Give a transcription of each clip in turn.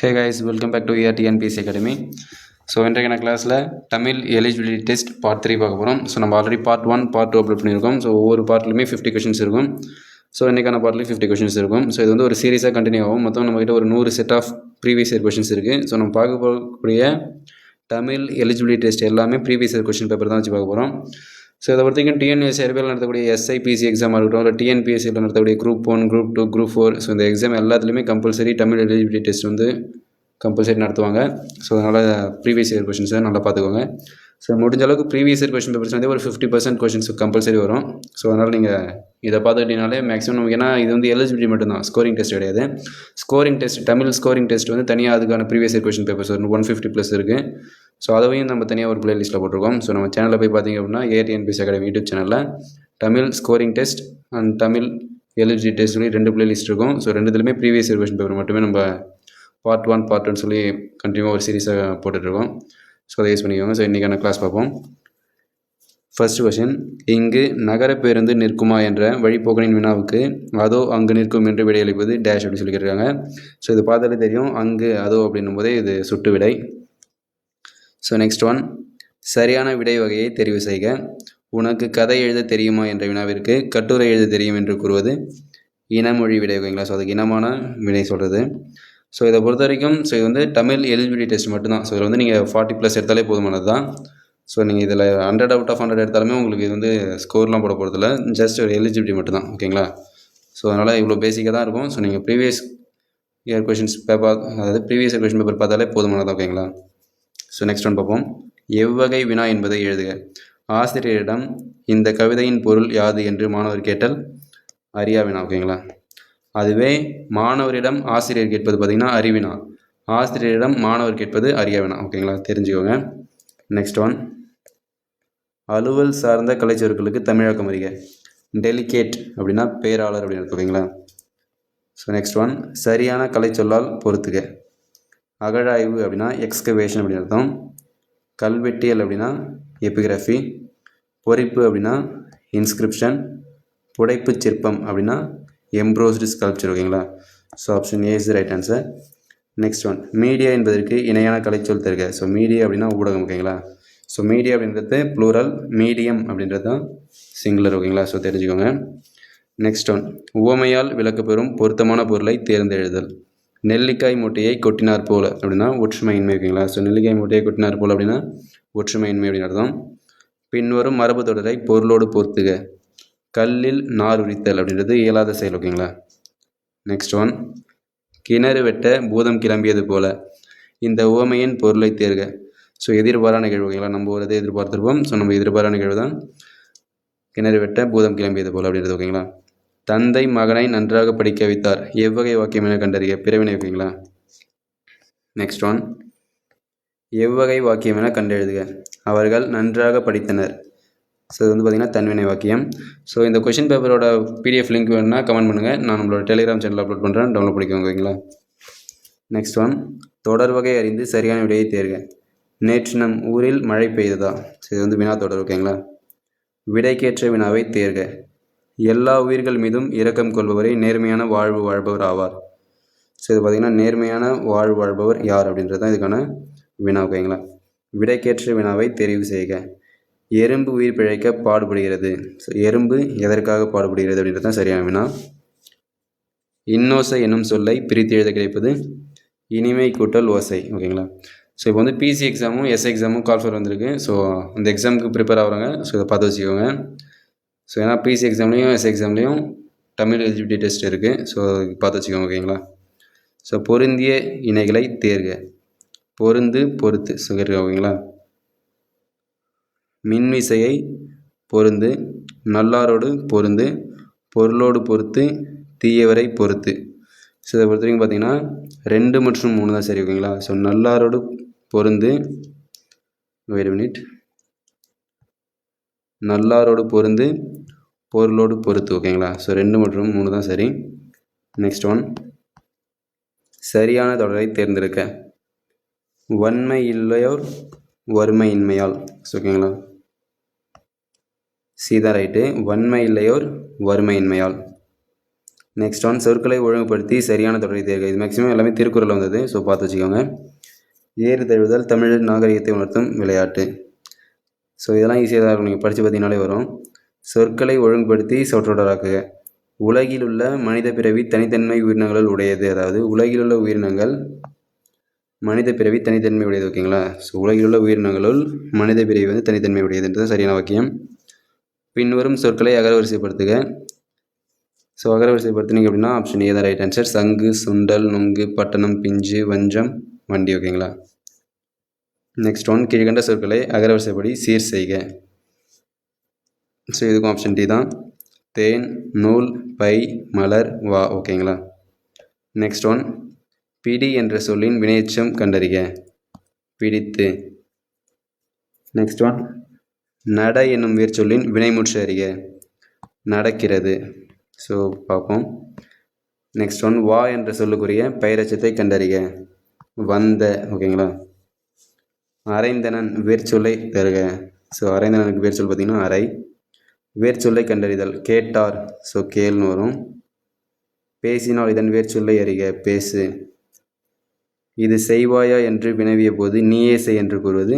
Hey guys welcome back to year TNPSC academy so இன்றைக்கான கிளாஸில் Tamil eligibility test part three பார்க்க போகிறோம் so நம்ம already part one part two upload பண்ணியிருக்கோம். So ஒவ்வொரு பார்ட்லையுமே ஃபிஃப்டி கொஷின்ஸ் இருக்கும். ஸோ இன்றைக்கான பார்ட்லேயும் ஃபிஃப்டி கொஷின்ஸ் இருக்கும். ஸோ இது வந்து ஒரு சீரியஸாக கண்டினியூ ஆகும். மொத்தம் நம்மகிட்ட ஒரு நூறு set of previous year questions இருக்குது ஸோ நம்ம பார்க்க போகக்கூடிய தமிழ் எலிஜிபிலிட்டி டெஸ்ட் எல்லாமே ப்ரீவியஸ் இயர் கொஷின் பேப்பர் தான் வச்சு பார்க்க போகிறோம் ஸோ இதை பொறுத்தவரைக்கும் வரைக்கும் அறிவியல் நடத்தக்கூடிய எஸ்ஐபிசி எக்ஸாமாக இருக்கட்டும் இல்லை டிஎன்பிஎஸ்சியில் நடத்தக்கூடிய group one group two group four so இந்த எக்ஸாம் எல்லாத்துலேயுமே கம்பல்சரி தமிழ் எலிஜிபிலிட்டி டெஸ்ட் வந்து கம்பல்சரி நடத்துவாங்க. ஸோ அதனால் ப்ரீவியஸ் இயர் கொஷின்ஸை நல்லா பார்த்துக்கோங்க. ஸோ முடிஞ்ச அளவுக்கு ப்ரீவியஸ் இயர் கொஷின் பேப்பர்ஸ் வந்து ஒரு ஃபிஃப்டி பர்சன்ட் கொஷின்ஸ் கம்பல்சரி வரும். ஸோ அதனால் நீங்கள் இதை பார்த்துக்கிட்டீங்கனாலே மேக்ஸிமம் நமக்கு ஏன்னா இது வந்து எலிஜிபிலிட்டி மட்டும்தான். ஸ்கோரிங் டெஸ்ட் கிடையாது. Scoring test Tamil scoring test வந்து தனியாக அதுக்கான ப்ரீவியஸ் இயர் கொஷின் பேப்பர்ஸ் ஒரு ஒன் ஃபிஃப்டி ப்ளஸ் இருக்குது ஸோ அதையும் நம்ம தனியாக ஒரு பிளேலிஸ்ட்டில் போட்டிருக்கோம். ஸோ நம்ம சேனலில் போய் பார்த்தீங்க அப்படின்னா ஏடிஎன்பிஎஸ் அகாடமி யூடியூப் சேனலில் Tamil scoring test and Tamil எலிஜி test சொல்லி ரெண்டு பிளேலிஸ்ட் இருக்கும். ஸோ ரெண்டுத்துலையுமே ப்ரீவியஸ் இயர் கொஷின் பேப்பர் மட்டுமே நம்ம பார்ட் ஒன் பார்ட் ஒன் சொல்லி கண்டினியூவாக ஒரு சீரீஸாக போட்டுட்ருக்கோம் ஸோ அதை யூஸ் பண்ணிக்கோங்க. ஸோ இன்றைக்கான கிளாஸ் பார்ப்போம். ஃபர்ஸ்ட் கொஷின் இங்கு நகர பேருந்து நிற்குமா என்ற வழிபோக்கனின் வினாவுக்கு அதோ அங்கு நிற்கும் என்று விடையளிப்பது டேஷ் அப்படின்னு சொல்லியிருக்காங்க ஸோ இது பார்த்தாலே தெரியும். அங்கு அதோ அப்படின்னும் போதே இது சுட்டு விடை. ஸோ நெக்ஸ்ட் ஒன் சரியான விடை வகையை தெரிவு செய்க. உனக்கு கதை எழுத தெரியுமா என்ற வினாவிற்கு கட்டுரை எழுத தெரியும் என்று கூறுவது இனமொழி விடை வகைங்களா? ஸோ அதுக்கு இனமான விடை சொல்கிறது ஸோ இதை பொறுத்த வரைக்கும் ஸோ இது வந்து தமிழ் எலிஜிபிலிட்டி டெஸ்ட் மட்டும்தான். ஸோ இதில் வந்து நீங்கள் ஃபார்ட்டி ப்ளஸ் எடுத்தாலே போதுமானது தான் ஸோ நீங்கள் இதில் ஹண்ட்ரட் அவுட் ஆஃப் ஹண்ட்ரட் எடுத்தாலுமே உங்களுக்கு இது வந்து ஸ்கோர்லாம் போட போகிறதில்ல ஜஸ்ட் ஒரு எலிஜிபிலிட்டி மட்டும்தான் ஓகேங்களா? ஸோ அதனால் இவ்வளோ பேசிக்காக தான் இருக்கும். ஸோ நீங்கள் ப்ரீவியஸ் இயர் கொஷின்ஸ் பேப்பர் அதாவது ப்ரீவியஸ் இயர் கொஷின் பேப்பர் பார்த்தாலே போதுமானது ஓகேங்களா? ஸோ நெக்ஸ்ட் ஒன் பார்ப்போம். எவ்வகை வினா என்பதை எழுதுக. ஆசிரியரிடம் இந்த கவிதையின் பொருள் யாது? என்று மாணவர் கேட்டல் அறியா வினா ஓகேங்களா? அதுவே மாணவரிடம் ஆசிரியர் கேட்பது பார்த்திங்கன்னா அறிவினா ஆசிரியரிடம் மாணவர் கேட்பது அறியவினா ஓகேங்களா? தெரிஞ்சுக்கோங்க. நெக்ஸ்ட் ஒன் அலுவல் சார்ந்த கலைச்சொற்களுக்கு தமிழாக்கம் அறிக. டெலிகேட் அப்படின்னா பேராளர் அப்படின்னு இருக்கு ஓகேங்களா? ஸோ நெக்ஸ்ட் ஒன் சரியான கலைச்சொல்லால் பொறுத்துக. அகழாய்வு அப்படின்னா எக்ஸ்கவேஷன் அப்படின்னு அர்த்தம். கல்வெட்டியல் அப்படின்னா எபிகிராஃபி பொறிப்பு அப்படின்னா இன்ஸ்கிரிப்ஷன் புடைப்பு சிற்பம் அப்படின்னா எம்ப்ரோஸ்டு ஸ்கல்ப்சர் ஓகேங்களா so option A is right answer next one media என்பதற்கு இணையான கலைச்சொல் தருக. ஸோ மீடியா அப்படின்னா ஊடகம் ஓகேங்களா ஸோ மீடியா அப்படின்றது ப்ளூரல் மீடியம் அப்படின்றது தான் சிங்குலர் ஓகேங்களா ஸோ தெரிஞ்சுக்கோங்க. நெக்ஸ்ட் ஒன் உவமையால் விளக்கப்பெறும் பொருத்தமான பொருளை தேர்ந்தெழுதல். நெல்லிக்காய் மூட்டையை கொட்டினார் போல் அப்படின்னா ஒற்றுமையின்மை ஓகேங்களா ஸோ நெல்லிக்காய் மூட்டையை கொட்டினார் போல் அப்படின்னா ஒற்றுமையின்மை அப்படின்னு அர்த்தம். பின்வரும் மரபு தொடரை பொருளோடு பொறுத்துக கல்லில் நார் உரித்தல் அப்படின்றது இயலாத செயல் ஓகேங்களா? நெக்ஸ்ட் ஒன் கிணறு வெட்ட பூதம் கிளம்பியது போல. இந்த உவமையின் பொருளை தேர்க. ஸோ எதிர்பாரான நிகழ்வு ஓகேங்களா? நம்ம ஒரு இதை எதிர்பார்த்துருப்போம். ஸோ நம்ம எதிர்பாரான நிகழ்வு தான். கிணறு வெட்ட பூதம் கிளம்பியது போல அப்படின்றது ஓகேங்களா? தந்தை மகனை நன்றாக படிக்க வைத்தார். எவ்வகை வாக்கியம் என கண்டறிய பிறவினை ஓகேங்களா? நெக்ஸ்ட் ஒன் எவ்வகை வாக்கியம் என கண்டெழுதுக. அவர்கள் நன்றாக படித்தனர். ஸோ இது வந்து பார்த்திங்கன்னா தன்வினை வாக்கியம். ஸோ இந்த கொஷின் பேப்பரோட பிடிஎஃப் லிங்க் வேணுன்னா கமெண்ட் பண்ணுங்கள் நான் நம்மளோட டெலிகிராம் சேனல் அப்லோட் பண்ணுறேன் டவுன்லோட் பண்ணிக்கோங்க ஓகேங்களா? நெக்ஸ்ட் ஒன் தொடர் வகை அறிந்து சரியான விடையை தேர்க. நேற்று நம் ஊரில் மழை பெய்ததா? ஸோ இது வந்து வினா தொடர் ஓகேங்களா? விடைக்கேற்ற வினாவை தேர்க. எல்லா உயிர்கள் மீதும் இரக்கம் கொள்பவரை நேர்மையான வாழ்வு வாழ்பவர் ஆவார். ஸோ இது பார்த்திங்கன்னா நேர்மையான வாழ்வு வாழ்பவர் யார் அப்படின்றது தான் இதுக்கான வினா ஓகேங்களா? விடைக்கேற்ற வினாவை தெரிவு செய்க. எறும்பு உயிர் பிழைக்க பாடுபடுகிறது. ஸோ எறும்பு எதற்காக பாடுபடுகிறது அப்படின்றது தான் சரியான வினா இன்னோசை என்னும் சொல்லை பிரித்து எழுத கிடைப்பது இனிமை கூட்டல் ஓசை ஓகேங்களா? ஸோ இப்போ வந்து பிசி எக்ஸாமும் எஸ் எக்ஸாமும் கால்ஃபர் வந்திருக்கு. ஸோ அந்த எக்ஸாமுக்கு ப்ரிப்பேர் ஆகிறாங்க ஸோ இதை பார்த்து வச்சுக்கோங்க. ஸோ ஏன்னா பிசி எக்ஸாம்லேயும் எஸ் எக்ஸாம்லேயும் தமிழ் எலிஜிபிலிட்டி டெஸ்ட் இருக்குது ஸோ பார்த்து வச்சுக்கோங்க ஓகேங்களா? ஸோ பொருந்திய இணைகளை தேர்க. பொருந்து பொறுத்து ஸோ ஓகேங்களா மின்விசையை பொருந்து நல்லாரோடு பொருந்து பொருளோடு பொறுத்து தீயவரை பொறுத்து. ஸோ இதை பொறுத்த வரைக்கும் பார்த்தீங்கன்னா ரெண்டு மற்றும் மூணு தான் சரி ஓகேங்களா? ஸோ நல்லாரோடு பொருந்து வெயிட் மினிட் நல்லாரோடு பொருந்து பொருளோடு பொறுத்து ஓகேங்களா? ஸோ ரெண்டு மற்றும் மூணு தான் சரி. நெக்ஸ்ட் ஒன் சரியான தொடரை தேர்ந்தெடுக்க. வன்மை இல்லையோர் வறுமையின்மையால். ஸோ ஓகேங்களா? சீதா ரைட்டு. வன்மை இல்லையோர் வறுமையின்மையால். நெக்ஸ்ட் ஒன் சொற்களை ஒழுங்குபடுத்தி சரியான தொடரை தேர்க. இது மேக்ஸிமம் எல்லாமே திருக்குறள் வந்தது. ஸோ பார்த்து வச்சுக்கோங்க. ஏறு தழுவுதல் தமிழர் நாகரிகத்தை உணர்த்தும் விளையாட்டு. ஸோ இதெல்லாம் ஈஸியாக தான் இருக்கும். நீங்கள் படித்து பார்த்தீங்கனாலே வரும். சொற்களை ஒழுங்குபடுத்தி சொற்றொடராக்குக. உலகில் உள்ள மனித பிறவி தனித்தன்மை உயிரினங்களுள் உடையது. அதாவது உலகில் உள்ள உயிரினங்கள் மனித பிறவி தனித்தன்மை உடையது ஓகேங்களா? ஸோ உலகில் உள்ள உயிரினங்களுள் மனித பிறவி வந்து தனித்தன்மை உடையதுன்றது சரியான வாக்கியம். பின்வரும் சொற்களை அகரவரிசைப்படுத்துக ஸோ அகரவரிசைப்படுத்தினீங்க அப்படின்னா ஆப்ஷன் ஏ தான் ரைட் ஆன்சர் சங்கு சுண்டல் நுங்கு பட்டணம் பிஞ்சு வஞ்சம் வண்டி ஓகேங்களா நெக்ஸ்ட் ஒன் கீழ்கண்ட சொற்களை அகரவரிசைப்படி சீர் செய்க. ஸோ இதுக்கும் ஆப்ஷன் டி தான். தேன் நூல் பை மலர் வா ஓகேங்களா நெக்ஸ்ட் ஒன் பிடி என்ற சொல்லின் வினையச்சம் கண்டறிக. பிடித்து. நெக்ஸ்ட் ஒன் நட என்னும் வேர்ச்சொல்லின் வினைமுற்று அறிக. நடக்கிறது. ஸோ பார்ப்போம். நெக்ஸ்ட் ஒன் வா என்ற சொல்லுக்குரிய பெயரச்சத்தை கண்டறிக. வந்த ஓகேங்களா? அரைந்தனன் வேர்ச்சொல்லை தருக. ஸோ அரைந்தனனுக்கு வேர்ச்சொல் பார்த்தீங்கன்னா அரை. வேர்ச்சொல்லை கண்டறிதல் கேட்டார். ஸோ கேள்னு வரும். பேசினால் இதன் வேர்ச்சொல்லை அறிக பேசு. இது செய்வாயா என்று வினவிய போது நீயே செய் என்று கூறுவது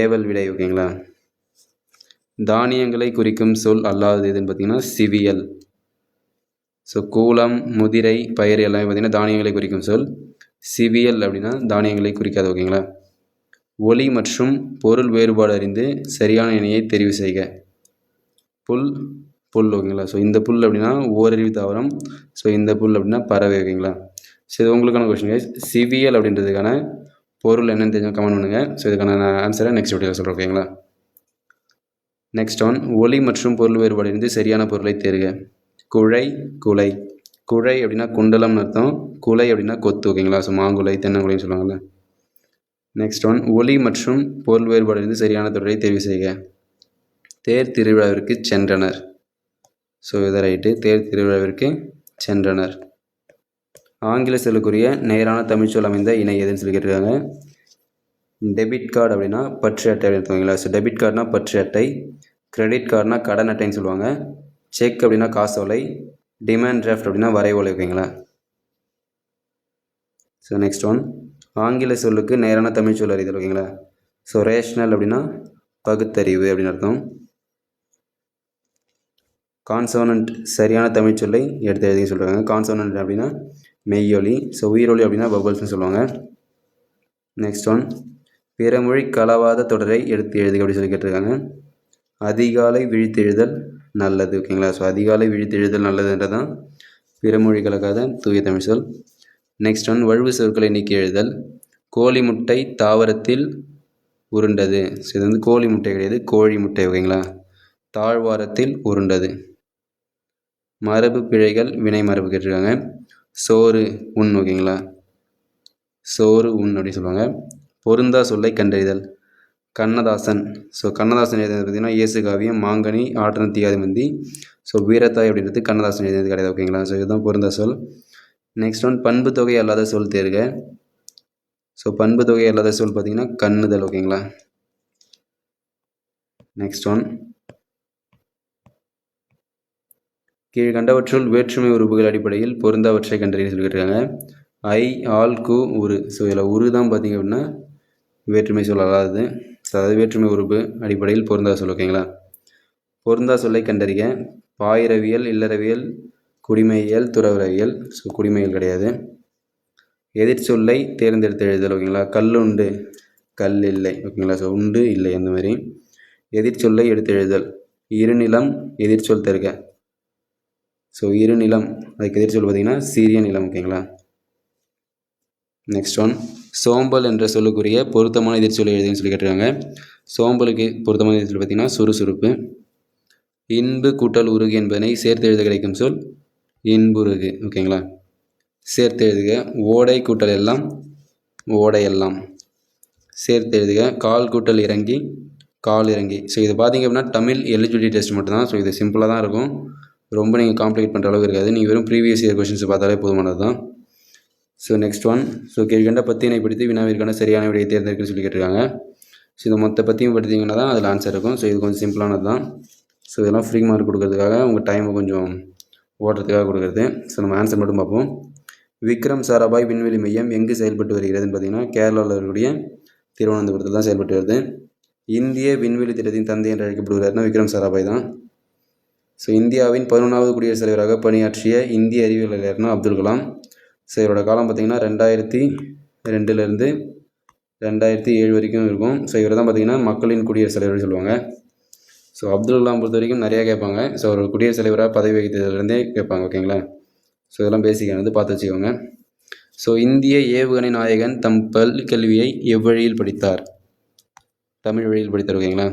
ஏவல் விடை ஓகேங்களா? தானியங்களை குறிக்கும் சொல் அல்லாதது எதுன்னு பார்த்தீங்கன்னா சிவியல். ஸோ கூலம் முதிரை பயிர் எல்லாமே பார்த்தீங்கன்னா தானியங்களை குறிக்கும் சொல். சிவியல் அப்படின்னா தானியங்களை குறிக்காது ஓகேங்களா? ஒளி மற்றும் பொருள் வேறுபாடு அறிந்து சரியான இணையை தெரிவு செய்க. புல் புல் ஓகேங்களா? ஸோ இந்த புல் அப்படின்னா ஓரறிவு தாவரம். ஸோ இந்த புல் அப்படின்னா பறவை ஓகேங்களா? ஸோ இது உங்களுக்கான கொஸ்டின் சிவியல் அப்படின்றதுக்கான பொருள் என்னன்னு தெரிஞ்சு கமெண்ட் பண்ணுங்கள் ஸோ இதுக்கான ஆன்சரை நெக்ஸ்ட் வீடியோவில் சொல்கிறேன் ஓகேங்களா? நெக்ஸ்ட் ஒன் ஒலி மற்றும் பொருள் வேறுபாடு இருந்து சரியான பொருளை தேர்க. குழை குலை. குழை அப்படின்னா குண்டலம்னு அர்த்தம். குலை அப்படின்னா கொத்து ஓகேங்களா? ஸோ மாங்குலை தென்னங்குலைன்னு சொல்லுவாங்கள்ல நெக்ஸ்ட் ஒன் ஒலி மற்றும் பொருள் வேறுபாடு இருந்து சரியான தொடரை தேர்வு செய்க. தேர் திருவிழாவிற்கு சென்றனர். ஸோ இதை ரைட்டு தேர் திருவிழாவிற்கு சென்றனர். ஆங்கில சொல்லுக்குரிய நேரான தமிழ்ச்சொல் அமைந்த இணை எதுன்னு சொல்லி கேட்டிருக்காங்க. டெபிட் கார்டு அப்படின்னா பற்று அட்டை அப்படின்னு ஸோ டெபிட் கார்டுனா பற்று அட்டை கிரெடிட் கார்டுனா கடன் அட்டைன்னு சொல்லுவாங்க. செக் அப்படின்னா காசோலை டிமாண்ட் டிராஃப்ட் அப்படின்னா வரைவோலை ஓகேங்களா ஸோ நெக்ஸ்ட் ஒன் ஆங்கில சொல்லுக்கு நேரான தமிழ் சொல் அறிதல் ஓகேங்களா ஸோ ரேஷ்னல் அப்படின்னா பகுத்தறிவு அப்படின்னு அர்த்தம். கான்சோனன்ட் சரியான தமிழ் சொல்லை எடுத்து எழுதி சொல்கிறாங்க கான்சோனன்ட் அப்படின்னா மெய்யொலி ஸோ உயிரொலி அப்படின்னா பபுள்ஸ்னு சொல்லுவாங்க. நெக்ஸ்ட் ஒன் பிறமொழி கலவாத தொடரை எடுத்து எழுதுக அப்படி சொல்லி கேட்டிருக்காங்க. அதிகாலை விழித்தெழுதல் நல்லது ஓகேங்களா ஸோ அதிகாலை விழித்தெழுதல் நல்லதுன்றதான் பிறமொழி கலக்காத தூய தமிழ் சொல். நெக்ஸ்ட் ஒன் வழுவு சொற்களை நீக்கி எழுதல். கோழி முட்டை தாவரத்தில் உருண்டது. ஸோ இது வந்து கோழி முட்டை கிடையாது கோழி முட்டை ஓகேங்களா தாழ்வாரத்தில் உருண்டது. மரபு பிழைகள் வினை மரபு கேட்டிருக்காங்க. சோறு உண் ஓகேங்களா சோறு உண் அப்படின்னு சொல்லுவாங்க. பொருந்தா சொல்லை கண்டறிதல். கண்ணதாசன். ஸோ கண்ணதாசன் எழுதினது பார்த்தீங்கன்னா இயேசு காவியம் மாங்கனி ஆற்றன தீயாதி மந்தி ஸோ வீரத்தாய் அப்படின்றது கண்ணதாசன் எழுதினது கிடையாது ஓகேங்களா? ஸோ இதுதான் பொருந்தா சொல். நெக்ஸ்ட் ஒன் பண்பு தொகை அல்லாத சொல் தேர்க. ஸோ பண்பு தொகை அல்லாத சொல் பார்த்தீங்கன்னா கண்ணுதல் ஓகேங்களா? நெக்ஸ்ட் ஒன் கீழ்கண்டவற்றுள் வேற்றுமை உறுப்புகள் அடிப்படையில் பொருந்தாவற்றை கண்டறிய சொல்லியிருக்காங்க. ஐ ஆல் கு உரு. ஸோ இதில் உரு தான் பார்த்தீங்க அப்படின்னா வேற்றுமை சொல் அல்லாதது. அதாவது வேற்றுமை உறுப்பு அடிப்படையில் பொருந்தா சொல் ஓகேங்களா பொருந்தா சொல்லை கண்டறிய பாயிரவியல் இல்லறவியல் குடிமையியல் துறவரவியல் ஸோ குடிமையியல் கிடையாது. எதிர்ச்சொல்லை தேர்ந்தெடுத்து எழுதல் ஓகேங்களா கல் உண்டு கல் இல்லை ஓகேங்களா ஸோ உண்டு இல்லை அந்த மாதிரி. எதிர்ச்சொல்லை எடுத்து எழுதல். இருநிலம் எதிர்ச்சொல் தருக. ஸோ இரு நிலம் அதுக்கு எதிர்ச்சொல் பார்த்தீங்கன்னா சிறிய நிலம் ஓகேங்களா நெக்ஸ்ட் ஒன் சோம்பல் என்ற சொல்லுக்குரிய பொருத்தமான எதிர்ச்சொல் எழுதுன்னு சொல்லி கேட்டிருக்காங்க. சோம்பலுக்கு பொருத்தமான எதிர்ச்சொல் பார்த்தீங்கன்னா சுறுசுறுப்பு. இன்பு கூட்டல் உருகு என்பதனை சேர்த்து எழுத கிடைக்கும் சொல் இன்புருகு. ஓகேங்களா? சேர்த்து எழுதுக ஓடை கூட்டல் எல்லாம் ஓடை எல்லாம் சேர்த்து எழுதுக கால் கூட்டல் இறங்கி கால் இறங்கி. ஸோ இது பார்த்தீங்க அப்படின்னா தமிழ் எலிஜிபிலிட்டி டெஸ்ட் மட்டும்தான். ஸோ இது சிம்பிளாக தான் இருக்கும். ரொம்ப நீங்கள் காம்ப்ளிகேட் பண்ணுற அளவுக்கு இருக்காது. நீங்கள் வெறும் ப்ரீவியஸ் இயர் கொஷின்ஸ் பார்த்தாலே போதுமானது தான் ஸோ நெக்ஸ்ட் ஒன் ஸோ கீழ்கண்ட பத்தியினை படித்து வினாவிற்கான சரியான விடையை தேர்ந்தெடுக்குன்னு சொல்லி கேட்டிருக்காங்க ஸோ இது மொத்த பற்றியும் படித்தீங்கன்னா தான் அதில் ஆன்சர் இருக்கும். ஸோ இது கொஞ்சம் சிம்பிளானது தான். ஸோ இதெல்லாம் ஃப்ரீ மார்க் கொடுக்கறதுக்காக உங்கள் டைமை கொஞ்சம் ஓட்டுறதுக்காக கொடுக்குறது. ஸோ நம்ம ஆன்சர் மட்டும் பார்ப்போம். விக்ரம் சாராபாய் விண்வெளி மையம் எங்கு செயல்பட்டு வருகிறதுன்னு பார்த்தீங்கன்னா கேரளாவில் இருக்கக்கூடிய திருவனந்தபுரத்தில் தான் செயல்பட்டு வருது. இந்திய விண்வெளி திட்டத்தின் தந்தை என்று அழைக்கப்படுகிறார்னா விக்ரம் சாராபாய் தான். ஸோ இந்தியாவின் பதினொன்றாவது குடியரசுத் தலைவராக பணியாற்றிய இந்திய அறிவியலாளர்னா அப்துல் கலாம். ஸோ இவரோட காலம் பார்த்திங்கன்னா ரெண்டாயிரத்தி ரெண்டுலேருந்து ரெண்டாயிரத்தி ஏழு வரைக்கும் இருக்கும். ஸோ இவர் தான் பார்த்தீங்கன்னா மக்களின் குடியரசுத் தலைவர்னு சொல்லுவாங்க. ஸோ அப்துல் கலாம் பொறுத்த வரைக்கும் நிறையா கேட்பாங்க. ஸோ அவர் குடியரசுத் தலைவராக பதவி வகித்ததுலேருந்தே கேட்பாங்க ஓகேங்களா ஸோ இதெல்லாம் பேசிக்கானது பார்த்து வச்சுக்கோங்க. ஸோ இந்திய ஏவுகணை நாயகன் தம் பள்ளி கல்வியை எவ்வழியில் படித்தார்? தமிழ் வழியில் படித்தார் ஓகேங்களா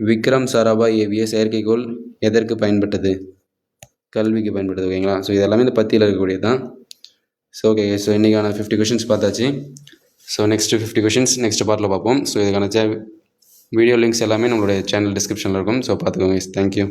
விக்ரம் சாராபாய் ஏவிய செயற்கைக்கோள் எதற்கு பயன்பட்டது? கல்விக்கு பயன்பட்டது ஓகேங்களா ஸோ இதெல்லாமே இந்த பத்தியில் இருக்கக்கூடியது தான் ஸோ ஓகே ஸோ இன்றைக்கான ஃபிஃப்டி கொஷின்ஸ் பார்த்தாச்சு. So next fifty questions next பார்ட்டில் பார்ப்போம். ஸோ இதுக்கான வீடியோ லிங்க்ஸ் எல்லாமே நம்மளுடைய சேனல் டிஸ்கிரிப்ஷனில் இருக்கும். ஸோ பார்த்துக்கோங்க தேங்க்யூ